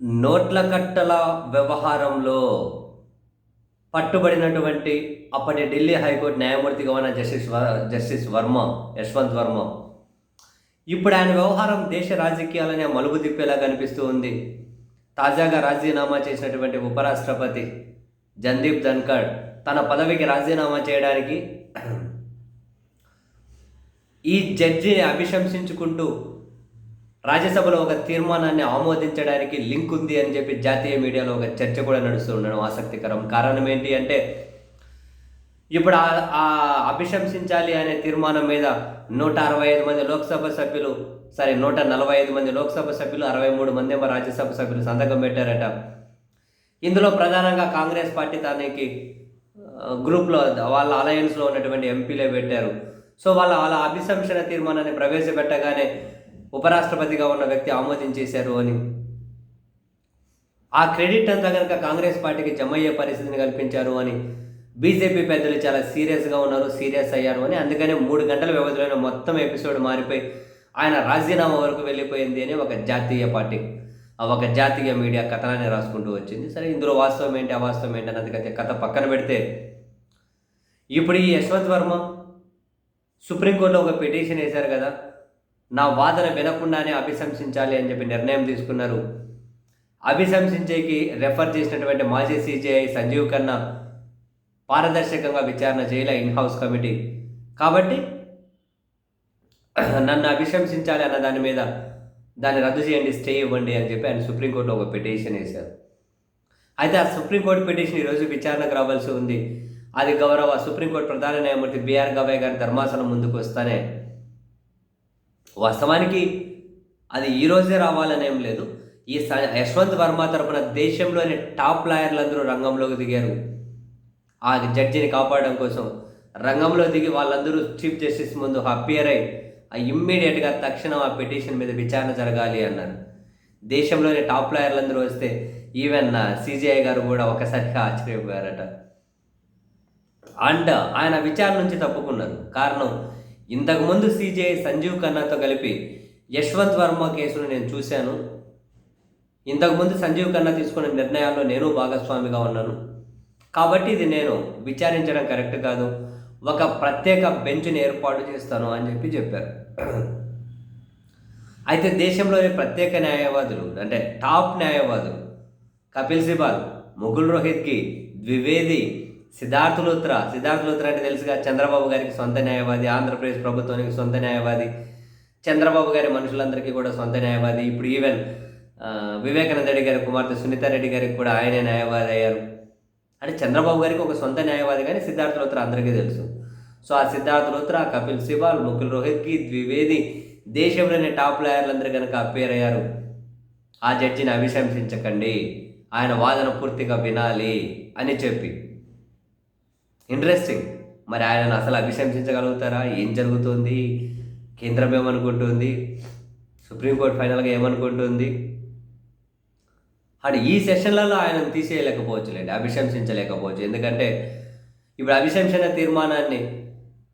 నోట్ల కట్టల వ్యవహారంలో పట్టుబడినటువంటి అప్పటి ఢిల్లీ హైకోర్టు న్యాయమూర్తిగా ఉన్న జస్టిస్ జస్టిస్ వర్మ యశ్వంత్ వర్మ. ఇప్పుడు ఆయన వ్యవహారం దేశ రాజకీయాలనే మలుపు తిప్పేలా కనిపిస్తూ ఉంది. తాజాగా రాజీనామా చేసినటువంటి ఉపరాష్ట్రపతి జందీప్ ధన్కడ్ తన పదవికి రాజీనామా చేయడానికి ఈ జడ్జిని అభిశంసించుకుంటూ రాజ్యసభలో ఒక తీర్మానాన్ని ఆమోదించడానికి లింక్ ఉంది అని చెప్పి జాతీయ మీడియాలో ఒక చర్చ కూడా నడుస్తూ ఉండడం ఆసక్తికరం. కారణం ఏంటి అంటే ఇప్పుడు ఆ- ఆ అభిశంసించాలి అనే తీర్మానం మీద నూట అరవై ఐదు మంది లోక్సభ సభ్యులు సారీ నూట నలభై ఐదు మంది లోక్సభ సభ్యులు అరవై మూడు మంది ఏమో రాజ్యసభ సభ్యులు సంతకం పెట్టారట. ఇందులో ప్రధానంగా కాంగ్రెస్ పార్టీ తనకి గ్రూప్లో వాళ్ళ అలయన్స్లో ఉన్నటువంటి ఎంపీలే పెట్టారు. సో వాళ్ళ వాళ్ళ అభిశంసన తీర్మానాన్ని ప్రవేశపెట్టగానే ఉపరాష్ట్రపతిగా ఉన్న వ్యక్తి ఆమోదించేశారు అని. ఆ క్రెడిట్ అంతా కనుక కాంగ్రెస్ పార్టీకి జమ అయ్యే పరిస్థితిని కల్పించారు అని. బీజేపీ పెద్దలు చాలా సీరియస్గా ఉన్నారు సీరియస్ అయ్యారు అని. అందుకనే మూడు గంటల వ్యవధిలోనే మొత్తం ఎపిసోడ్ మారిపోయి ఆయన రాజీనామా వరకు వెళ్ళిపోయింది అని ఒక జాతీయ పార్టీ ఆ ఒక జాతీయ మీడియా కథనాన్ని రాసుకుంటూ వచ్చింది. సరే ఇందులో వాస్తవం ఏంటి అవాస్తవం ఏంటి అన్నది కథ- కథ పక్కన పెడితే ఇప్పుడు ఈ యశ్వంత్ వర్మ సుప్రీంకోర్టులో ఒక పిటిషన్ వేశారు కదా నా వాదన వినకుండానే అభిశంసించాలి అని చెప్పి నిర్ణయం తీసుకున్నారు. అభిశంసించేకి రెఫర్ చేసినటువంటి మాజీ సీజీఐ సంజీవ్ ఖన్నా పారదర్శకంగా విచారణ చేయలే ఇన్ హౌస్ కమిటీ. కాబట్టి నన్ను అభిశంసించాలి అన్న దాని మీద దాన్ని రద్దు చేయండి స్టే ఇవ్వండి అని చెప్పి ఆయన సుప్రీంకోర్టులో ఒక పిటిషన్ వేశారు. అయితే ఆ సుప్రీంకోర్టు పిటిషన్ ఈరోజు విచారణకు రావాల్సి ఉంది. అది గౌరవ సుప్రీంకోర్టు ప్రధాన న్యాయమూర్తి బిఆర్ గవాయ్ గారి ధర్మాసనం ముందుకు వస్తానే వాస్తవానికి అది ఈ రోజే రావాలనేం లేదు. ఈ స- యశ్వంత్ వర్మ తరపున దేశంలోని టాప్ లాయర్లందరూ రంగంలోకి దిగారు. ఆ జడ్జిని కాపాడడం కోసం రంగంలో దిగి వాళ్ళందరూ చీఫ్ జస్టిస్ ముందు అపియర్ అయి ఆ ఇమ్మీడియట్గా తక్షణం ఆ పిటిషన్ మీద విచారణ జరగాలి అన్నారు. దేశంలోని టాప్ లాయర్లందరూ వస్తే ఈవెన్ సిజిఐ గారు కూడా ఒకసారిగా ఆశ్చర్యపోయారట. అండ్ ఆయన విచారణ నుంచి తప్పుకున్నారు. కారణం ఇంతకుముందు సీజే సంజీవ్ ఖన్నాతో కలిపి యశ్వంత్ వర్మ కేసును నేను చూశాను. ఇంతకుముందు సంజీవ్ ఖన్నా తీసుకున్న నిర్ణయాల్లో నేను భాగస్వామిగా ఉన్నాను. కాబట్టి ఇది నేను విచారించడం కరెక్ట్ కాదు. ఒక ప్రత్యేక బెంచ్ని ఏర్పాటు చేస్తాను అని చెప్పి చెప్పారు. అయితే దేశంలోని ప్రత్యేక న్యాయవాదులు అంటే టాప్ న్యాయవాదులు కపిల్ సిబాల్ ముకుల్ రోహిత్కి ద్వివేది సిద్ధార్థ్ లూత్రా సిద్ధార్థ్ లూత్రా అంటే తెలుసుగా చంద్రబాబు గారికి సొంత న్యాయవాది ఆంధ్రప్రదేశ్ ప్రభుత్వానికి సొంత న్యాయవాది చంద్రబాబు గారి మనుషులందరికీ కూడా సొంత న్యాయవాది ఇప్పుడు ఈవెన్ వివేకానంద రెడ్డి గారి కుమార్తె సునీత రెడ్డి గారికి కూడా ఆయనే న్యాయవాది అయ్యారు. అంటే చంద్రబాబు గారికి ఒక సొంత న్యాయవాది కానీ సిద్ధార్థ లోత్రా అందరికీ తెలుసు. సో ఆ సిద్ధార్థ లోత్రా కపిల్ సిబాల్ ముకుల్ రోహిత్కి ద్వివేది దేశంలోని టాప్ లాయర్లందరూ కనుక అపేర్ అయ్యారు. ఆ జడ్జిని అభిశంసించకండి. ఆయన వాదన పూర్తిగా వినాలి అని చెప్పి. ఇంట్రెస్టింగ్ మరి ఆయనను అసలు అభిశంసించగలుగుతారా ఏం జరుగుతుంది? కేంద్రం ఏమనుకుంటుంది సుప్రీంకోర్టు ఫైనల్గా ఏమనుకుంటుంది? అటు ఈ సెషన్లలో ఆయనను తీసేయలేకపోవచ్చులేండి అభిశంసించలేకపోవచ్చు ఎందుకంటే ఇప్పుడు అభిశంసన తీర్మానాన్ని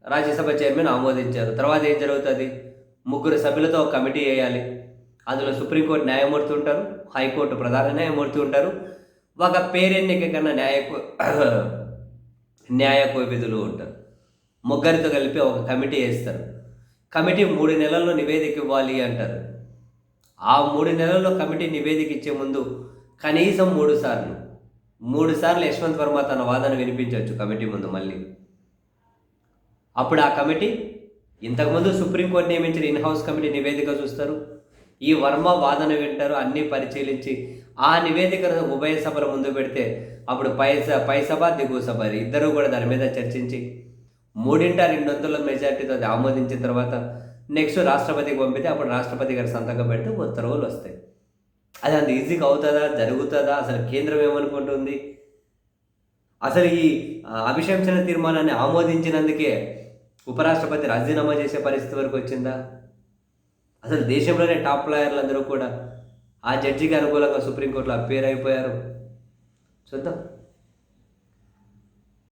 రాజ్యసభ చైర్మన్ ఆమోదించారు. తర్వాత ఏం జరుగుతుంది? ముగ్గురు సభ్యులతో ఒక కమిటీ వేయాలి. అందులో సుప్రీంకోర్టు న్యాయమూర్తి ఉంటారు హైకోర్టు ప్రధాన న్యాయమూర్తి ఉంటారు. ఒక పేరెన్నిక కన్నా న్యాయ న్యాయ విధులు ఉంటారు. ముగ్గురితో కలిపి ఒక కమిటీ వేస్తారు. కమిటీ మూడు నెలల్లో నివేదిక ఇవ్వాలి అంటారు. ఆ మూడు నెలల్లో కమిటీ నివేదిక ఇచ్చే ముందు కనీసం మూడు సార్లు మూడు సార్లు యశ్వంత్ వర్మ తన వాదన వినిపించవచ్చు కమిటీ ముందు మళ్ళీ. అప్పుడు ఆ కమిటీ ఇంతకుముందు సుప్రీంకోర్టు నియమించిన ఇన్హౌస్ కమిటీ నివేదిక చూస్తారు. ఈ వర్మ వాదన వింటారు అన్నీ పరిశీలించి ఆ నివేదికను ఉభయ సభల ముందు పెడితే అప్పుడు పై పైసభ పై సభ దిగువ సభ ఇద్దరూ కూడా దాని మీద చర్చించి మూడింట రెండు వందల మెజార్టీతో అది ఆమోదించిన తర్వాత నెక్స్ట్ రాష్ట్రపతికి పంపితే అప్పుడు రాష్ట్రపతి గారి సంతకం పెడితే ఉత్తర్వులు వస్తాయి. అది అంత ఈజీగా అవుతుందా జరుగుతుందా అసలు కేంద్రం ఏమనుకుంటుంది? అసలు ఈ అభిశంసన తీర్మానాన్ని ఆమోదించినందుకే ఉపరాష్ట్రపతి రాజీనామా చేసే పరిస్థితి వరకు వచ్చిందా? అసలు దేశంలోనే టాప్ లాయర్లు అందరూ కూడా ఆ జడ్జికి అనుకూలంగా సుప్రీంకోర్టులో అప్పేర్ అయిపోయారు. చూద్దాం.